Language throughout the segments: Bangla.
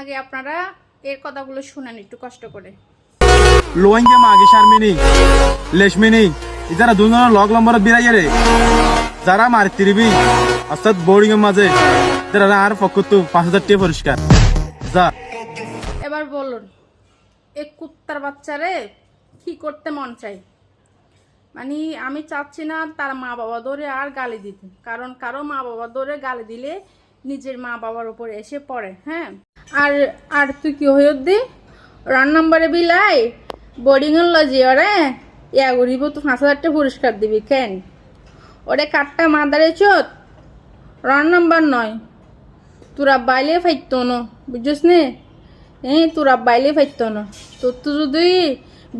আগে আপনারা এর কথাগুলো শুনেন একটু কষ্ট করে। লোয়িংকে মাগি শারমিনী লেশমিনী ইতারা দুজনের লগ নম্বরত বিরাইয়ে রে যারা মারি তিরিবি অর্থাৎ বোর্ডিং এর মাঝে তারা আর পক্ষত্তু পাঁচ হাজার টিয়া পরিষ্কার। যা। এবার বলুন এ কুত্তার বাচ্চারে কি করতে মন চাই মানে আমি চাচ্ছি না তার মা বাবা ধরে আর গালি দিতে কারণ কারও মা বাবা ধরে গালি দিলে নিজের মা বাবার উপর এসে পড়ে হ্যাঁ? আর আর তুই কি হয়ে দি রান নাম্বারে বিলাই বোর্ডিং এর লজি, ওরে? ইয়া করিব তো পাঁচ হাজারটা পুরস্কার দিবি কেন? ওরে কাঠটা মাদারে চোত, রান নাম্বার নয়। তোরা বাইলে ফাইতো ন, বুঝছিস নে? এই তোরা বাইলে ফাইতো না। তোর তো যদি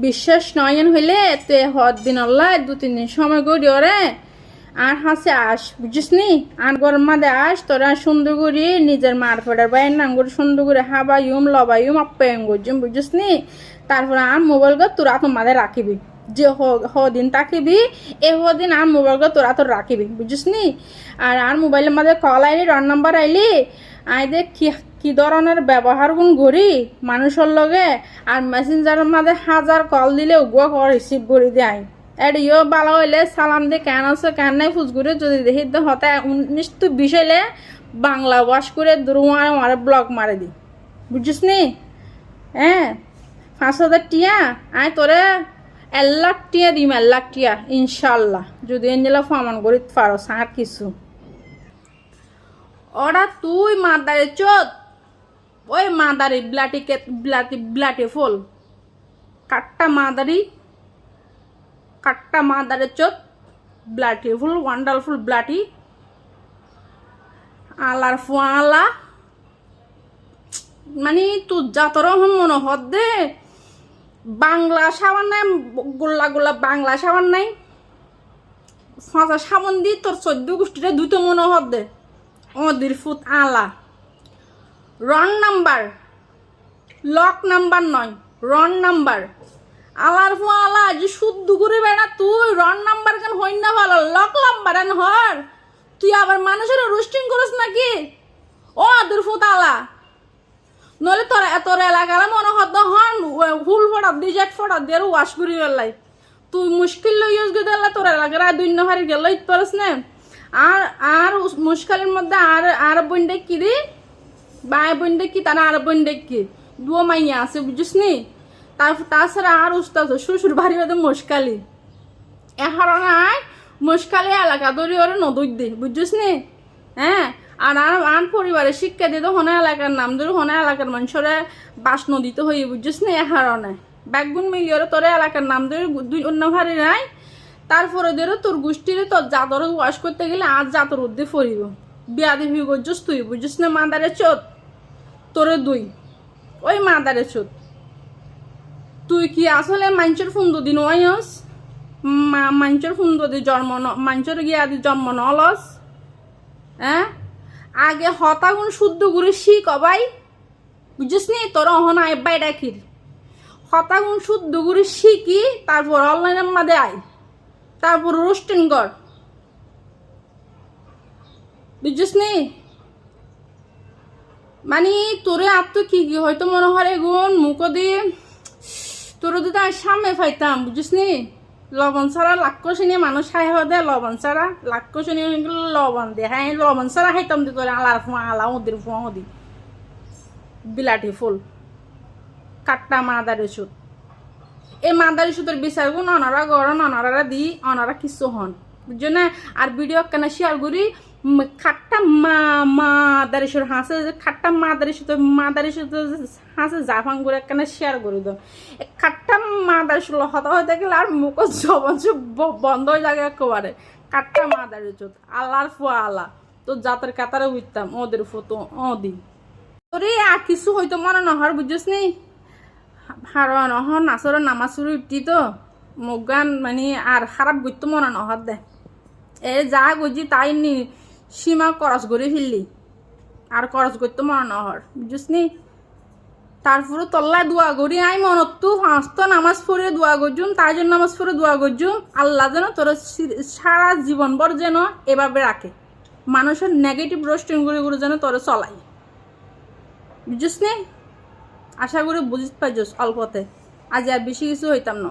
বিশ্বাস নয়ন হইলে তুই হদ দিন আল্লাহ দু তিন দিন সময় করি, ওরে? আর হাসে আস বুঝছিস নি? আর গরম মাদে আস, তোরা সুন্দর করে নিজের মার ফেডার বাইর নাম করে সুন্দর করে হাবাইম লবাইম আপ্যায়ন বুঝছিস নি? তারপরে আর মোবাইল গো তোরা তো মাদে রাখিবি। যে হদিন তাকিবি, এ হদিন আর মোবাইল গো তোরা তো রাখিবি বুঝছিস নি? আর আর মোবাইলের মাঝে কল আইলি রন নাম্বার আইলি আই দেখ কি কি ধরনের ব্যবহার গুণ করি মানুষের লগে, আর মেসেঞ্জারের মাঝে হাজার কল দিলে কল রিসিভ করে দেয় এডিও ভালো হইলে সালাম দিয়ে কেন আছে, কেন নাই ফুসগুড়ে যদি দেখি তো হতে উনিশ তো বিশ হইলে বাংলা ওয়াশ করে দ্রুমার মারে, ব্লক মারে দি। বুঝছিস নি? হ্যাঁ পাঁচ হাজার টিয়া আয় তোরে এক লাখ টিয়া দিম, এক লাখ টিয়া, ইনশাল্লাহ। যদি এনজেলা ফামান করি পারো সার কিছু। ওরা তুই মাদারে চোদ, ওই মাদারি ব্লাটি কে, ব্লাটি ব্লাটি ফুল। কাটটা মাদারি কাট্টা মাদারে চোদ ব্লাটি ফুল ওয়ান্ডারফুল ব্লাটি আলার ফুয়ালা। মানে তুই যাতর মনে হদ দে। বাংলা সাবান নাই, গোল্লা গোল্লা বাংলা সাবান নাই। ফাঁসা সাবান দি তোর চোদ্দ গোষ্ঠীটা দুটো মনে হদ দে। ওদের ফুট আলা। রন নাম্বার, লক নাম্বার নয় রন নাম্বার। আলার ফু আলা যে শুদ্ধ করে বেড়া, তুই রন নাম্বার কেন হই না ভালো? লক নাম্বার এন হর। তুই আবার মানুষের রোস্টিং করিস নাকি? ও আদুর ফুট আলা নলে তোর তোর এলাকার মনে হত হন হুল ফটাত দি জেট ফটাত দিয়ে ওয়াশ করি বেলাই তুই মুশকিল লই ইউজ করে দিলা তোর এলাকার আর দুই হারি গেল ইত পারস না। আর আর মুশকিলের মধ্যে আর আর বইন্ডে কি দি বাই বইন্ডে কি তারা আর বইন্ডে কি দুও মাইয়া আছে, বুঝিস নি? তার তাছাড়া আর উস্তাদ শ্বশুর বাড়ি ওদের মুশকালি। এখন নাই। মুশকালি এলাকা দৌড়ি ওরে নদুই দে বুঝছিস নি? হ্যাঁ? আর আর আন পরিবারের শিক্ষা দিয়ে তো হনা এলাকার নাম ধরে হনা এলাকার মানুষরে বাস নদীতে হয়ে বুঝছিস নি? এহারণে ব্যাগুন মিলিয়রে তোর এলাকার নাম ধরে দুই অন্য ভারি নাই। তারপরে ধরো তোর গোষ্ঠীরে তোর জাতর ওয়াশ করতে গেলে আজ জাতর উদ্দে ফরিব বিয়া দিবি গজ্জস তুই, বুঝছিস না? মাদারে চোদ তোরে দুই। ওই মাদারে চোদ তুই কি আসলে মাঞ্চের ফুন্দ দিন ওয়াইস মাঞ্চের ফুন্দ দি জন্ম মাঞ্চের গিয়া দি জন্ম নলস। হ্যাঁ? আগে হতাগুন শুদ্ধ করে শিখ অবাই বুঝিস নি? তোর অহন আইবাই ডাকির। হতাগুন শুদ্ধ করে শিখি, তারপর অনলাইনের মাঝে আয়। তারপর রোস্টিং কর। নি? মানে তোরে আত্ম কি কি হয়তো মনে হয় গুণ, মুখ দিয়ে তোর যদি আমি সামনে ফাইতাম, বুঝিস নি? লবণ ছাড়া লাক্ষ শুনি মানুষ খাই হওয়া দেয় লবণ ছাড়া। লাক্ষ শুনি লবণ দে হ্যাঁ লবণ ছাড়া খাইতাম দি তোরে, আলার ফুয়া, আলা ওদের ফুয়া ওদি বিলাটি ফুল। কাট্টা মাদার সুত এই মাদারি ওষুধের বিচার গুণ অনারা গড় অনারা দি, অনারা কিছু হন। না আর ভিডিও কেন করি? খাট্টা মা মাদারি সুর হাসে, খাট্টা মাদারি সুতো মাদারি সুতো হাসে, জাফান করে কেন শেয়ার করে দাও খাট্টা মাদারি সুর হতা হতে গেলে আর মুখ জবান বন্ধ হয়ে যাবে একেবারে। খাট্টা মাদারি চোত আল্লাহর ফুয়া আল্লাহ। তো জাতের কাতারে উঠতাম, ওদের ফটো ও দি তোরে আর কিছু হয়তো মনে নহর, বুঝছিস নি? হারন নহর নাচর নামাজ শুরু উঠি তো। মোক গান মানে আর খারাপ করতে মনে নহর দে। এ যা গুজি তাই নি সীমা করস করে ফেললি। আর করস করতে মনে নহর বুঝছিস তারপরে তল্লা দোয়া করি আই মনত তো ফাঁসত নামাজ পড়ে দোয়া করছুম তাই জন্য নামাজ পড়ে দোয়া করছুম আল্লাহ যেন তোর সারা জীবনভর যেন এভাবে রাখে মানুষের নেগেটিভ রোস্টিং করে করে যেন তোর চলাই। বুঝছিস নে আশা করি বুঝিস পাইছস অল্পতে। আজ আর বেশি কিছু হইতাম না?